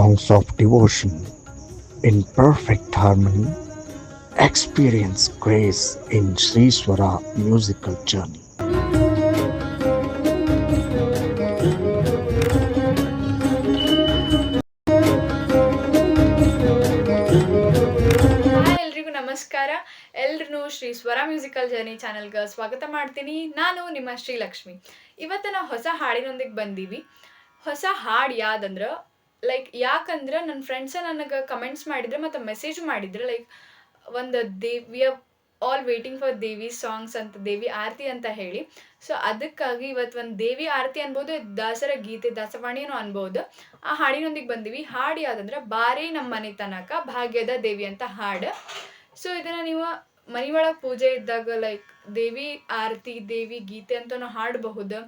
songs of devotion in perfect harmony, experience grace in Sri Swara musical journey. ನಮಸ್ಕಾರ. ಶ್ರೀ ಸ್ವರ musical journey ಚಾನಲ್ಗೆ ಸ್ವಾಗತ ಮಾಡ್ತೀನಿ. ನಾನು ನಿಮ್ಮ ಶ್ರೀಲಕ್ಷ್ಮಿ. ಇವತ್ತು ನಾವು ಹೊಸ ಹಾಡಿನೊಂದಿಗೆ ಬಂದೀವಿ. ಹೊಸ ಹಾಡು ಯಾವ್ದಂದ್ರೆ ಲೈಕ್ ಯಾಕಂದ್ರೆ ನನ್ನ ಫ್ರೆಂಡ್ಸ ನನಗೆ ಕಮೆಂಟ್ಸ್ ಮಾಡಿದ್ರೆ ಮತ್ತು ಮೆಸೇಜ್ ಮಾಡಿದ್ರೆ ಲೈಕ್ ಒಂದು ದೇವಿಯ ಆಲ್ ವೇಟಿಂಗ್ ಫಾರ್ ದೇವಿ ಸಾಂಗ್ಸ್ ಅಂತ, ದೇವಿ ಆರತಿ ಅಂತ ಹೇಳಿ. ಸೊ ಅದಕ್ಕಾಗಿ ಇವತ್ತು ಒಂದು ದೇವಿ ಆರತಿ ಅನ್ಬೋದು, ದಾಸರ ಗೀತೆ, ದಾಸವಾಣಿನೂ ಅನ್ಬೋದು. ಆ ಹಾಡಿನೊಂದಿಗೆ ಬಂದೀವಿ. ಹಾಡು ಯಾವುದಂದ್ರೆ, ಬಾರಿ ನಮ್ಮ ಮನೆ ತನಕ, ಭಾಗ್ಯದ ದೇವಿ ಅಂತ ಹಾಡು. ಸೊ ಇದನ್ನ ನೀವು ಮನೆಯೊಳಗೆ ಪೂಜೆ ಇದ್ದಾಗ ಲೈಕ್ ದೇವಿ ಆರತಿ, ದೇವಿ ಗೀತೆ ಅಂತನೂ ಹಾಡಬಹುದು.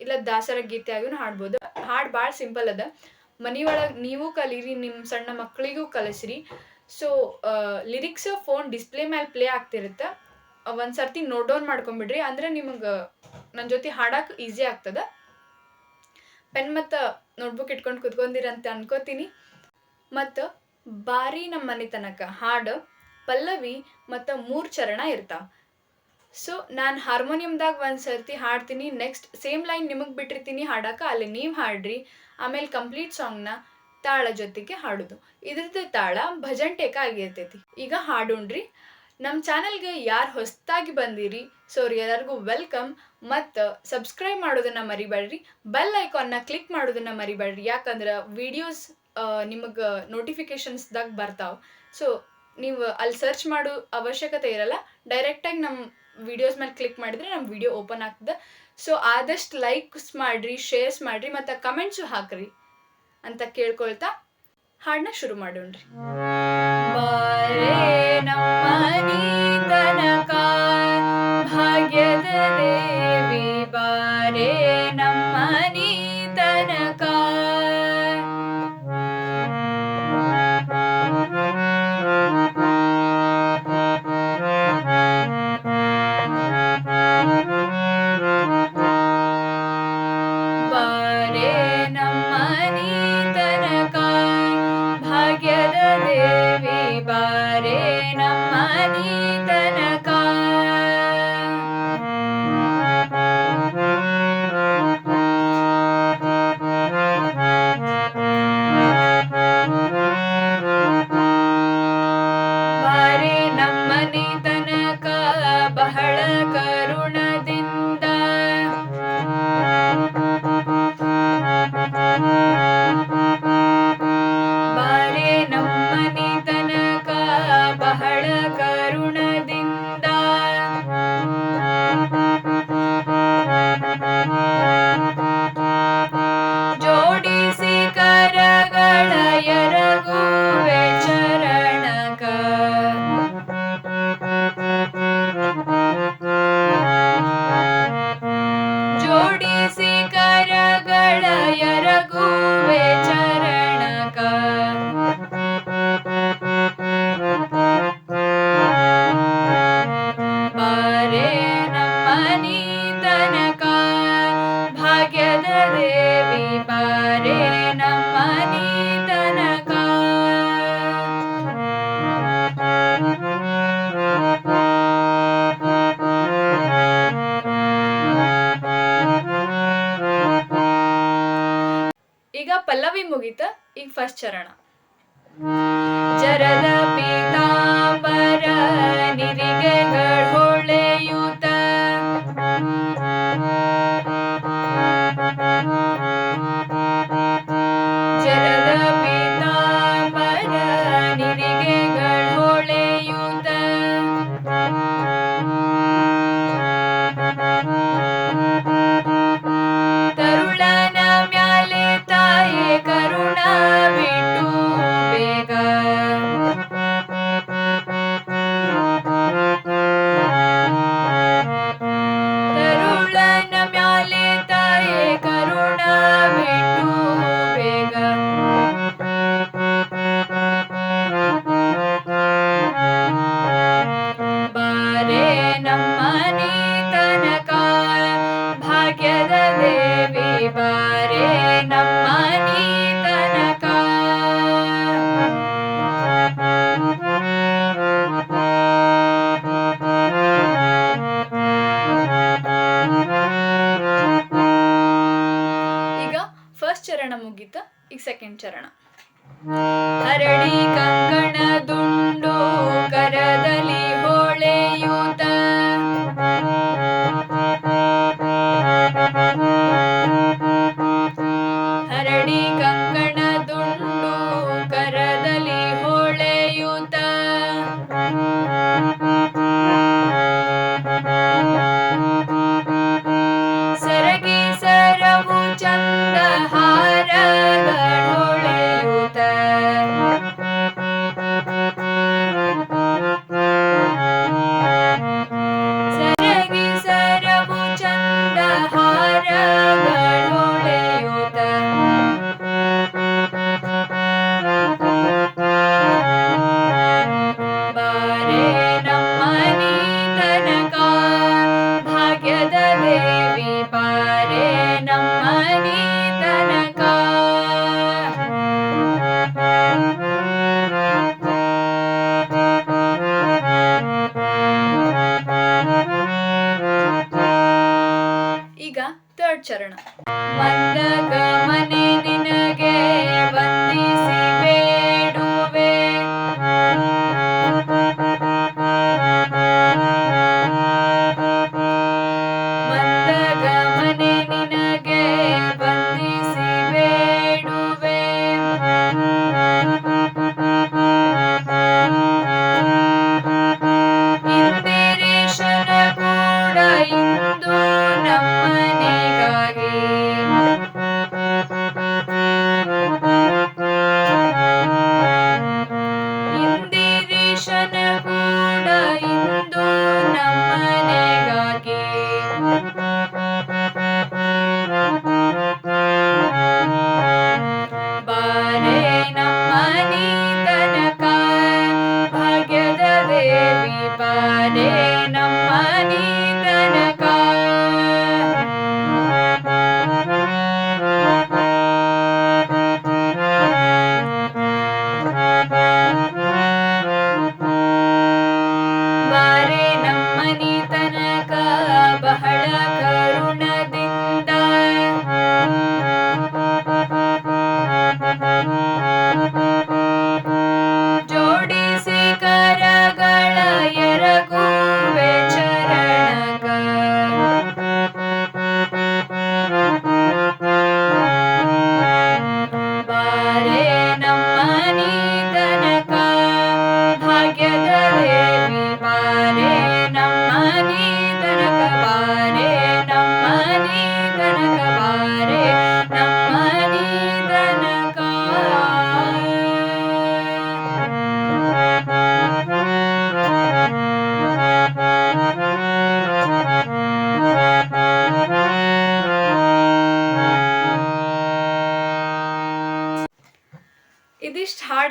ಇಲ್ಲ, ದಾಸರ ಗೀತೆ ಆಗಿನೂ ಹಾಡ್ಬೋದು. ಹಾಡು ಭಾಳ ಸಿಂಪಲ್ ಅದ. ಮನೆಯೊಳಗೆ ನೀವು ಕಲೀರಿ ನಿಮ್ಮ ಸಣ್ಣ ಮಕ್ಕಳಿಗೂ ಕಲಿಸ್ರಿ. ಸೊ ಲಿರಿಕ್ಸ್ ಫೋನ್ ಡಿಸ್ಪ್ಲೇ ಮೇಲೆ ಪ್ಲೇ ಆಗ್ತಿರುತ್ತೆ. ಒಂದು ಸರ್ತಿ ನೋಟ್ ಡೌನ್ ಮಾಡ್ಕೊಂಬಿಡ್ರಿ. ಅಂದ್ರೆ ನಿಮಗೆ ನನ್ನ ಜೊತೆ ಹಾಡಕ್ಕೆ ಈಸಿ ಆಗ್ತದ. ಪೆನ್ ಮತ್ತು ನೋಟ್ಬುಕ್ ಇಟ್ಕೊಂಡು ಕುತ್ಕೊಂಡಿರಂತ ಅನ್ಕೋತೀನಿ. ಮತ್ತು ಬಾರಿ ನಮ್ಮ ಮನೆ ತನಕ ಹಾಡು, ಪಲ್ಲವಿ ಮತ್ತು ಮೂರು ಚರಣ ಇರ್ತಾವ. ಸೊ ನಾನು ಹಾರ್ಮೋನಿಯಮ್ದಾಗ ಒಂದು ಸರ್ತಿ ಹಾಡ್ತೀನಿ. ನೆಕ್ಸ್ಟ್ ಸೇಮ್ ಲೈನ್ ನಿಮಗೆ ಬಿಟ್ಟಿರ್ತೀನಿ ಹಾಡಕ್ಕೆ. ಅಲ್ಲಿ ನೀವು ಹಾಡ್ರಿ. ಆಮೇಲೆ ಕಂಪ್ಲೀಟ್ ಸಾಂಗ್ನ ತಾಳ ಜೊತೆಗೆ ಹಾಡೋದು. ಇದ್ರದ್ದು ತಾಳ ಭಜನ್ ಟೇಕ ಆಗಿರ್ತೈತಿ. ಈಗ ಹಾಡೋಣ್ರಿ. ನಮ್ಮ ಚಾನಲ್ಗೆ ಯಾರು ಹೊಸದಾಗಿ ಬಂದಿರಿ ಸೊ ಎಲ್ಲರಿಗೂ ವೆಲ್ಕಮ್ ಮತ್ತು ಸಬ್ಸ್ಕ್ರೈಬ್ ಮಾಡೋದನ್ನ ಮರಿಬೇಡ್ರಿ ಬೆಲ್ ಐಕಾನ್ನ ಕ್ಲಿಕ್ ಮಾಡೋದನ್ನ ಮರಿಬೇಡ್ರಿ ಯಾಕಂದ್ರೆ ವಿಡಿಯೋಸ್ ನಿಮಗೆ ನೋಟಿಫಿಕೇಶನ್ಸ್ದಾಗ ಬರ್ತಾವೆ. ಸೊ ನೀವು ಅಲ್ಲಿ ಸರ್ಚ್ ಮಾಡೋ. ಅವಶ್ಯಕತೆ ಇರಲ್ಲ. ಡೈರೆಕ್ಟಾಗಿ ನಮ್ಮ ವಿಡಿಯೋಸ್ ಮೇಲೆ ಕ್ಲಿಕ್ ಮಾಡಿದ್ರೆ ನಮ್ಮ ವಿಡಿಯೋ ಓಪನ್ ಆಗ್ತದೆ. ಸೊ ಆದಷ್ಟು ಲೈಕ್ಸ್ ಮಾಡ್ರಿ ಶೇರ್ಸ್ ಮಾಡ್ರಿ, ಮತ್ತು ಕಮೆಂಟ್ಸು ಹಾಕ್ರಿ ಅಂತ ಕೇಳ್ಕೊಳ್ತಾ ಹಾಡನ್ನ ಶುರು ಮಾಡೋಣ್ರಿ. ನಮ್ಮನಿ ಈಗ ಪಲ್ಲವಿ ಮುಗಿತ ಈಗ ಫಸ್ಟ್ ಚರಣ. ಜರದ રે નમન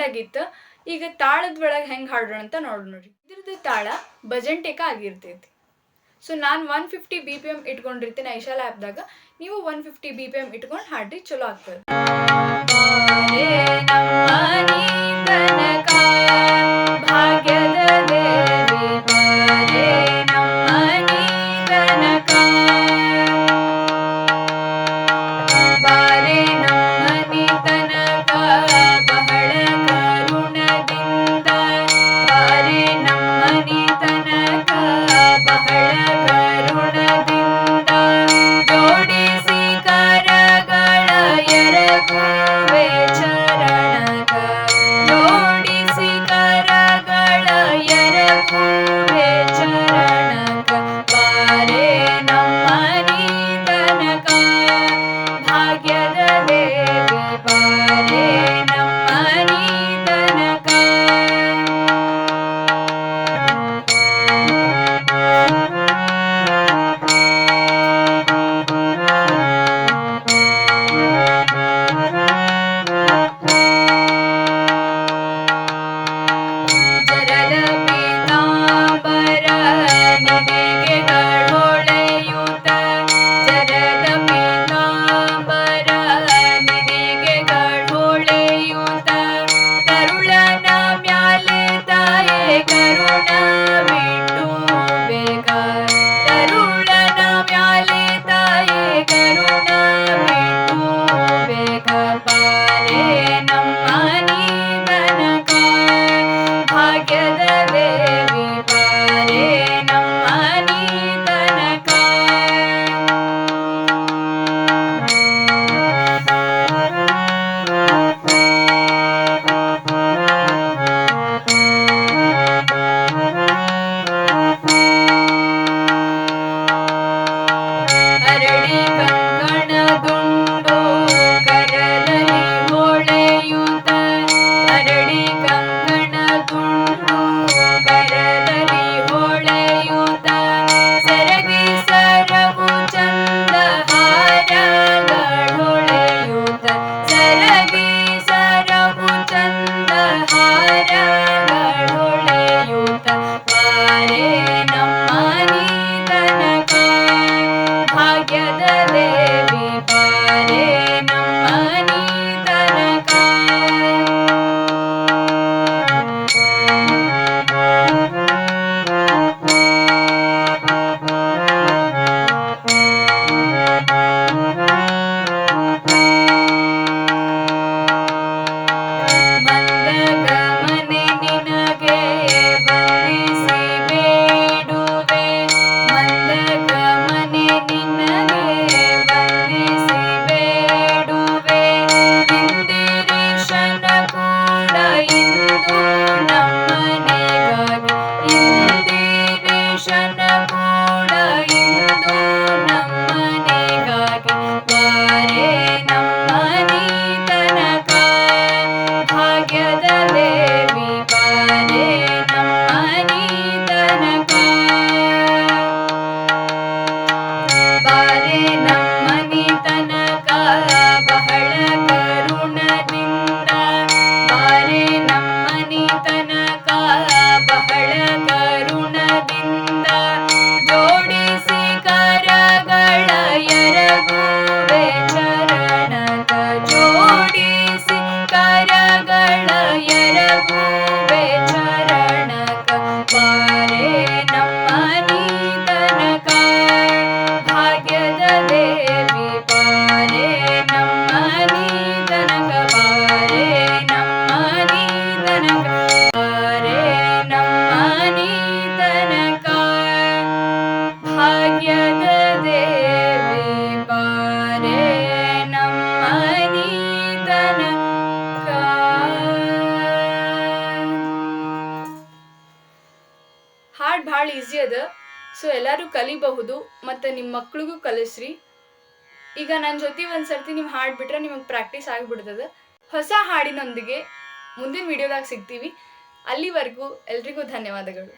ಆಗಿತ್ತು. ಈಗ ತಾಳದ ಒಳಗೆ ಹೆಂಗೆ ಹಾಡೋಣ ಅಂತ ನೋಡಿ ನೋಡಿ ಇದ್ರದ್ದು ತಾಳ ಬಜೆಂಟೇಕ ಆಗಿರ್ತೈತಿ. ಸೊ ನಾನು one fifty B P M ಇಟ್ಕೊಂಡಿರ್ತೀನಿ ಐಶಾಲ ಆ್ಯಪ್ದಾಗ ನೀವು one fifty B P M ಇಟ್ಕೊಂಡು ಹಾಡ್ರಿ ಚಲೋ ಆಗ್ತದೆ. ಅದ ಸೊ ಎಲ್ಲರೂ ಕಲಿಬಹುದು, ಮತ್ತು ನಿಮ್ಮ ಮಕ್ಳಿಗೂ ಕಲಿಸ್ರಿ. ಈಗ ನನ್ನ ಜೊತೆ ಒಂದು ಸರ್ತಿ ನೀವು ಹಾಡ್ಬಿಟ್ರೆ ನಿಮಗೆ ಪ್ರಾಕ್ಟೀಸ್ ಆಗಿಬಿಡ್ತದೆ. ಹೊಸ ಹಾಡಿನೊಂದಿಗೆ ಮುಂದಿನ ವಿಡಿಯೋದಾಗ ಸಿಗ್ತೀವಿ. ಅಲ್ಲಿವರೆಗೂ ಎಲ್ರಿಗೂ ಧನ್ಯವಾದಗಳು.